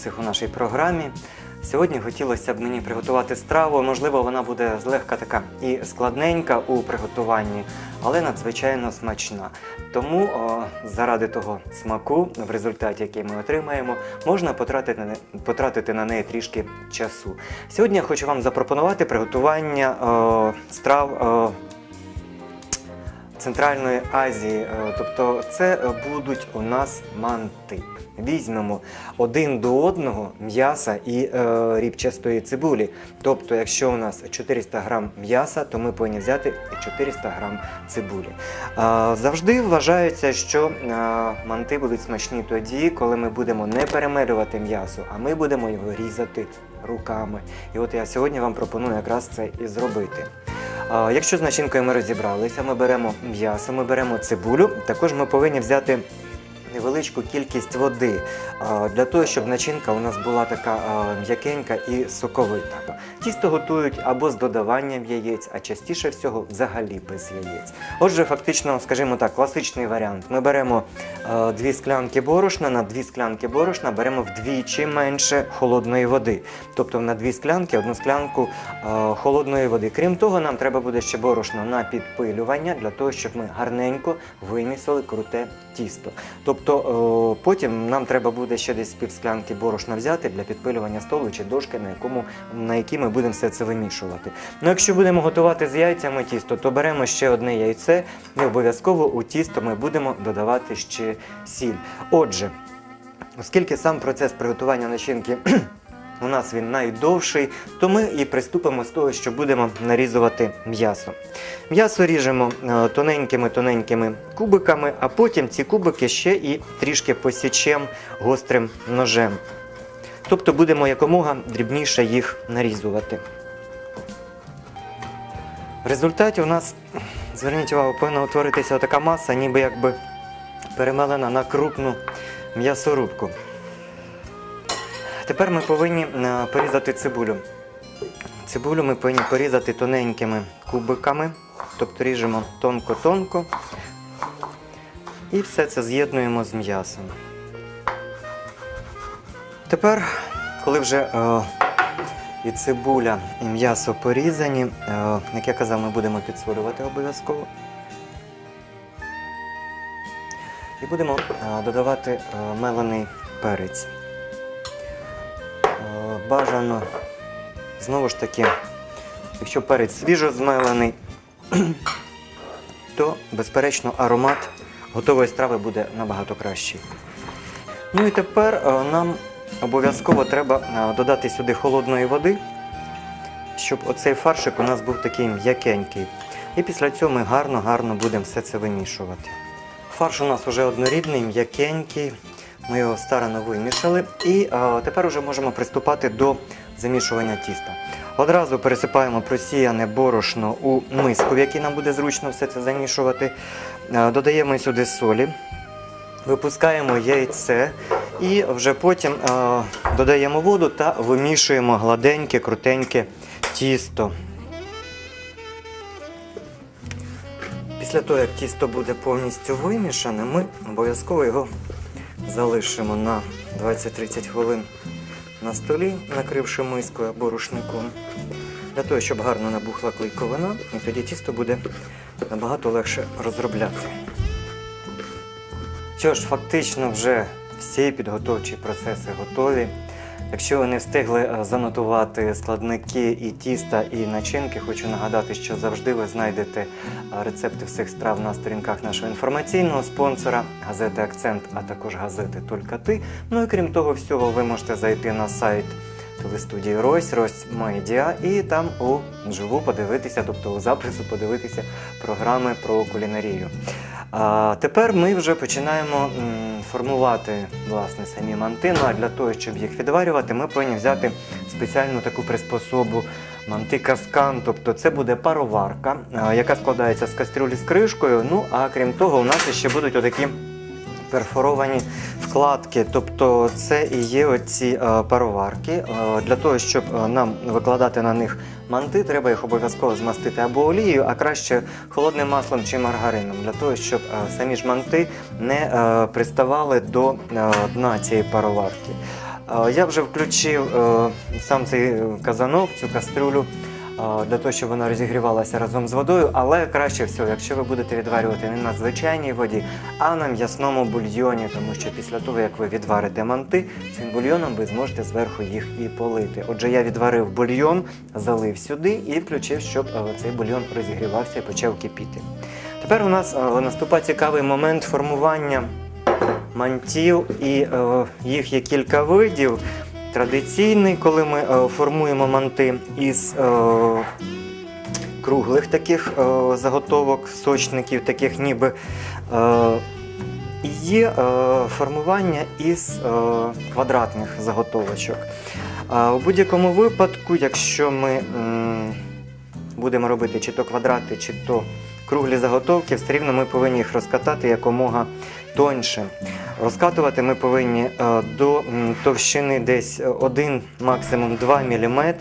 Вітаю у нашій програмі. Сьогодні хотілося б мені приготувати страву. Можливо, вона буде злегка така і складненька у приготуванні, але надзвичайно смачна. Тому о, заради того смаку, в результаті який ми отримаємо, можна потратити потратити на неї трішки часу. Сьогодні я хочу вам запропонувати приготування о, страв. о, Центральної Азії, Е, тобто це будуть у нас манти. Візьмемо один до одного м'яса і е, рібчастої цибулі. Тобто, якщо у нас 400 грам м'яса, то ми повинні взяти 400 грам цибулі. Е, завжди вважається, що е, манти будуть смачні тоді, коли ми будемо не перемелювати м'ясо, а ми будемо його різати руками. І от я сьогодні вам пропоную якраз це і зробити. Якщо з начинкою ми розібралися, ми беремо м'ясо, ми беремо цибулю. Також ми повинні взяти невеличку кількість води для того, щоб начинка у нас була така м'якенька і соковита. Тісто готують або з додаванням яєць, а частіше всього взагалі без яєць. Отже, фактично, скажімо так, класичний варіант. Ми беремо е, дві склянки борошна, на дві склянки борошна беремо вдвічі менше холодної води. Тобто на дві склянки одну склянку е, холодної води. Крім того, нам треба буде ще борошно на підпилювання для того, щоб ми гарненько вимісили круте тісто. Тобто е, потім нам треба буде ще десь пів склянки борошна взяти для підпилювання столу чи дошки, на якій ми будемо все це вимішувати. Ну, якщо будемо готувати з яйцями тісто, то беремо ще одне яйце і обов'язково у тісто ми будемо додавати ще сіль. Отже, оскільки сам процес приготування начинки у нас він найдовший, то ми і приступимо з того, що будемо нарізувати м'ясо. М'ясо ріжемо тоненькими-тоненькими кубиками, а потім ці кубики ще і трішки посічемо гострим ножем. Тобто будемо якомога дрібніше їх нарізувати. В результаті у нас, зверніть увагу, повинна утворитися така маса, ніби якби перемелена на крупну м'ясорубку. Тепер ми повинні е, порізати цибулю. Цибулю ми повинні порізати тоненькими кубиками, тобто ріжемо тонко-тонко. І все це з'єднуємо з м'ясом. Тепер, коли вже е, і цибуля, і м'ясо порізані, е, як я казав, ми будемо підсолювати обов'язково. І будемо е, додавати е, мелений перець. Бажано, знову ж таки, якщо перець свіжо змелений, то, безперечно, аромат готової страви буде набагато кращий. Ну і тепер е, нам обов'язково треба е, додати сюди холодної води, щоб оцей фаршик у нас був такий м'якенький. І після цього ми гарно-гарно будемо все це вимішувати. Фарш у нас вже однорідний, м'якенький. Ми його старано вимішали. І е, тепер вже можемо приступати до замішування тіста. Одразу пересипаємо просіяне борошно у миску, в якій нам буде зручно все це замішувати. Е, додаємо сюди солі, випускаємо яйце і вже потім е, додаємо воду та вимішуємо гладеньке, крутеньке тісто. Після того, як тісто буде повністю вимішане, ми обов'язково його залишимо на 20-30 хвилин на столі, накривши мискою або рушником, для того, щоб гарно набухла клейковина, і тоді тісто буде набагато легше розробляти. Що ж, фактично вже всі підготовчі процеси готові. Якщо ви не встигли е, занотувати складники і тіста, і начинки, хочу нагадати, що завжди ви знайдете е, рецепти всіх страв на сторінках нашого інформаційного спонсора, газети Акцент, а також газети Тільки ти. Ну і крім того всього, ви можете зайти на сайт телестудії Рось, Рось Медіа, і там у живу подивитися, тобто у запису подивитися програми про кулінарію. А тепер ми вже починаємо формувати власне самі манти. Ну а для того, щоб їх відварювати, ми повинні взяти спеціальну таку приспособу манти каскан. Тобто це буде пароварка, яка складається з кастрюлі з кришкою. Ну а крім того, у нас ще будуть отакі перфоровані вкладки. Тобто це і є оці е, пароварки. Е, для того, щоб е, нам викладати на них манти, треба їх обов'язково змастити або олією, а краще холодним маслом чи маргарином, для того, щоб самі ж манти не приставали до дна цієї пароварки. Я вже включив сам цей казанок, цю каструлю, е, для того, щоб вона розігрівалася разом з водою, але краще всього, якщо ви будете відварювати не на звичайній воді, а на м'ясному бульйоні, тому що після того, як ви відварите манти, цим бульйоном ви зможете зверху їх і полити. Отже, я відварив бульйон, залив сюди і включив, щоб е, цей бульйон розігрівався і почав кипіти. Тепер у нас е, наступає цікавий момент формування мантів, і е, їх є кілька видів. Традиційний, коли ми е, формуємо манти із е, круглих таких е, заготовок, сочників, таких ніби. Е, є е, формування із е, квадратних заготовочок. А у будь-якому випадку, якщо ми м, будемо робити чи то квадрати, чи то круглі заготовки, все рівно ми повинні їх розкатати якомога тоньше. Розкатувати ми повинні е, до товщини десь 1, максимум 2 мм.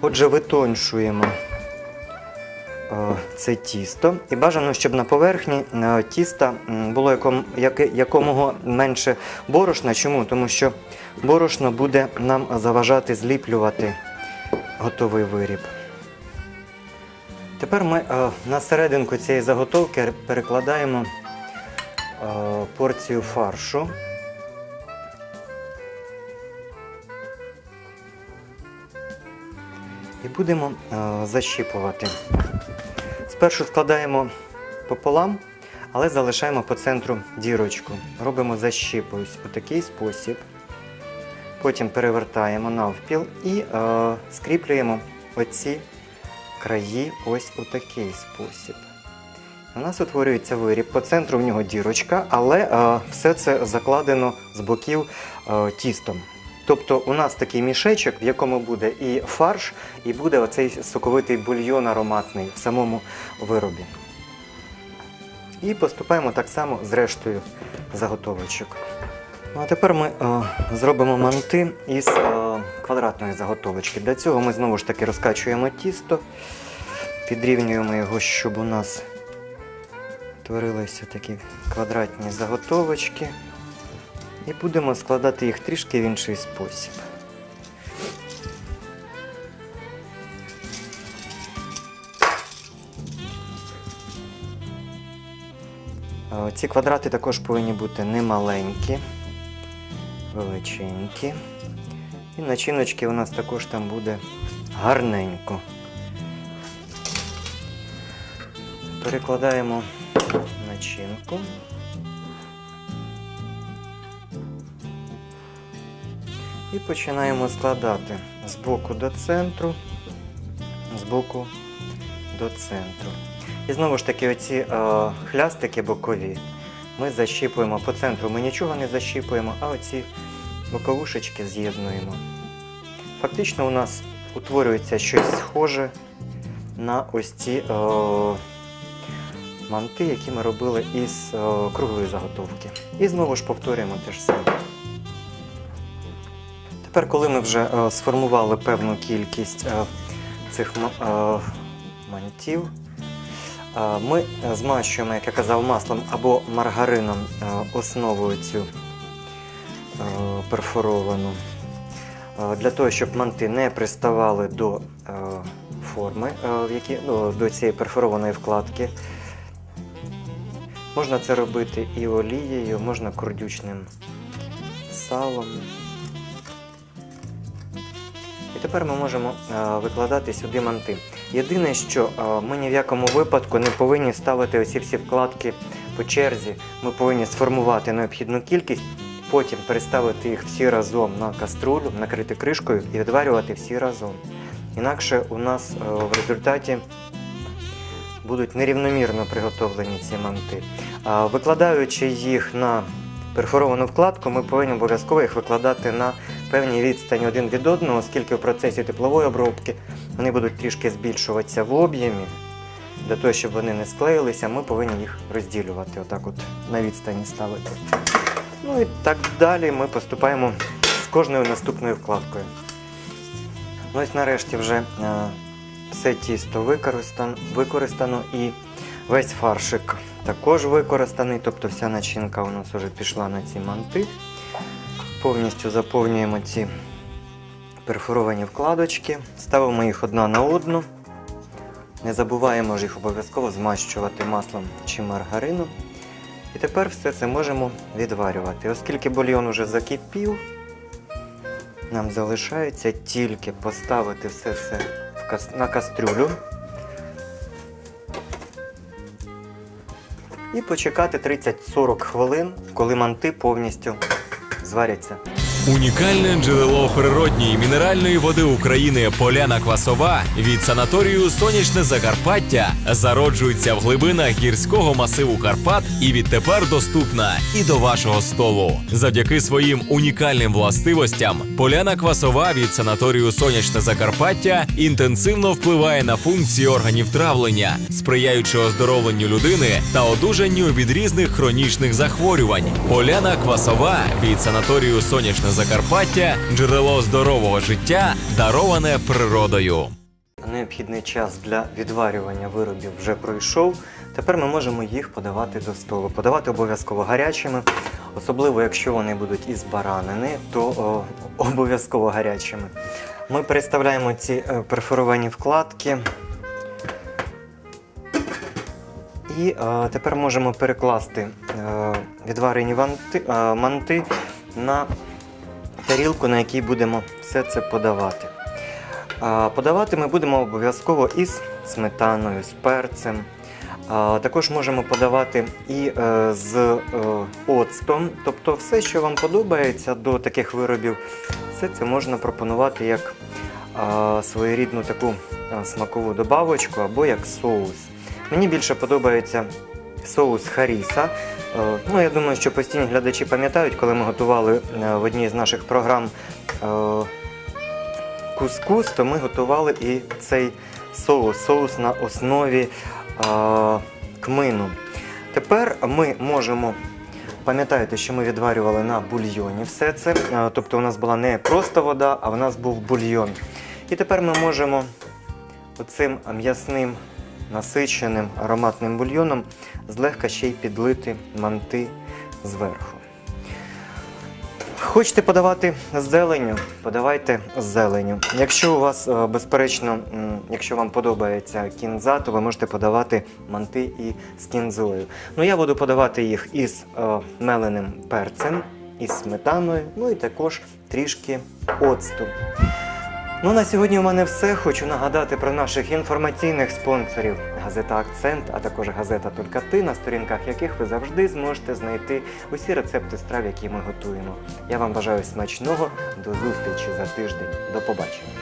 Отже, витоншуємо е, це тісто. І бажано, щоб на поверхні е, тіста було яком, якомога менше борошна. Чому? Тому що борошно буде нам заважати зліплювати готовий виріб. Тепер ми е, на серединку цієї заготовки перекладаємо е, порцію фаршу. І будемо е, защіпувати. Спершу складаємо пополам, але залишаємо по центру дірочку. Робимо защіпу у такий спосіб. Потім перевертаємо навпіл і скріплюємо оці краї ось у такий спосіб. У нас утворюється виріб. По центру в нього дірочка, але е, все це закладено з боків е, тістом. Тобто у нас такий мішечок, в якому буде і фарш, і буде оцей соковитий бульйон ароматний в самому виробі. І поступаємо так само з рештою заготовочок. Ну, а тепер ми е, зробимо манти із е, квадратної заготовочки. Для цього ми знову ж таки розкачуємо тісто, підрівнюємо його, щоб у нас творилися такі квадратні заготовочки. І будемо складати їх трішки в інший спосіб. Ці квадрати також повинні бути не маленькі, величенькі. І начиночки у нас також там буде гарненько. Перекладаємо начинку. І починаємо складати з боку до центру, з боку до центру. І знову ж таки, оці е, хлястики бокові ми защіпуємо по центру. Ми нічого не защіпуємо, а оці боковушечки з'єднуємо. Фактично у нас утворюється щось схоже на ось ці е, манти, які ми робили із е, круглої заготовки. І знову ж повторюємо те ж саме. Тепер, коли ми вже е, сформували певну кількість е, цих е, мантів, ми змащуємо, як я казав, маслом або маргарином основу цю перфоровану, е, для того, щоб манти не приставали до е, форми, е, які, ну, до цієї перфорованої вкладки. Можна це робити і олією, можна кордючним салом. І тепер ми можемо е, викладати сюди манти. Єдине, що е, ми ні в якому випадку не повинні ставити оці всі вкладки по черзі. Ми повинні сформувати необхідну кількість, потім переставити їх всі разом на каструлю, накрити кришкою і відварювати всі разом. Інакше у нас е, в результаті будуть нерівномірно приготовлені ці манти. Викладаючи їх на перфоровану вкладку, ми повинні обов'язково їх викладати на певній відстані один від одного, оскільки в процесі теплової обробки вони будуть трішки збільшуватися в об'ємі. Для того, щоб вони не склеїлися, ми повинні їх розділювати, отак от на відстані ставити. Ну і так далі ми поступаємо з кожною наступною вкладкою. Ну ось нарешті вже е, все тісто використано, використано і Весь фаршик також використаний, тобто вся начинка у нас вже пішла на ці манти. Повністю заповнюємо ці перфоровані вкладочки, ставимо їх одна на одну. Не забуваємо ж їх обов'язково змащувати маслом чи маргарином. І тепер все це можемо відварювати. Оскільки бульйон уже закипів, нам залишається тільки поставити все це на кастрюлю і почекати 30-40 хвилин, коли манти повністю зваряться. Унікальне джерело природньої мінеральної води України Поляна Квасова від санаторію Сонячне Закарпаття зароджується в глибинах гірського масиву Карпат і відтепер доступна і до вашого столу. Завдяки своїм унікальним властивостям Поляна Квасова від санаторію Сонячне Закарпаття інтенсивно впливає на функції органів травлення, сприяючи оздоровленню людини та одужанню від різних хронічних захворювань. Поляна Квасова від санаторію Сонячне Закарпаття джерело здорового життя, дароване природою. Необхідний час для відварювання виробів вже пройшов. Тепер ми можемо їх подавати до столу. Подавати обов'язково гарячими, особливо якщо вони будуть із баранини, то обов'язково гарячими. Ми переставляємо ці е, перфоровані вкладки. І е, тепер можемо перекласти е, відварені ванти, е, манти на тарілку, на якій будемо все це подавати. Подавати ми будемо обов'язково із сметаною, з перцем. Також можемо подавати і е, з е, оцтом. Тобто все, що вам подобається до таких виробів, все це можна пропонувати як своєрідну таку смакову добавочку або як соус. Мені більше подобається соус Харіса. Е, Ну, я думаю, що постійні глядачі пам'ятають, коли ми готували е, в одній з наших програм е, кускус, то ми готували і цей соус, соус на основі кмину. Тепер ми можемо. Пам'ятаєте, що ми відварювали на бульйоні все це. Тобто у нас була не просто вода, а в нас був бульйон. І тепер ми можемо оцим м'ясним насиченим ароматним бульйоном злегка ще й підлити манти зверху. Хочете подавати з зеленю, подавайте з зеленю. Якщо у вас, е, безперечно, якщо вам подобається кінза, то ви можете подавати манти і з кінзою. Ну я буду подавати їх із е, меленим перцем, із сметаною, ну і також трішки оцту. Ну на сьогодні у мене все. Хочу нагадати про наших інформаційних спонсорів газета Акцент, а також газета Только ти, на сторінках яких ви завжди зможете знайти усі рецепти страв, які ми готуємо. Я вам бажаю смачного. До зустрічі за тиждень. До побачення.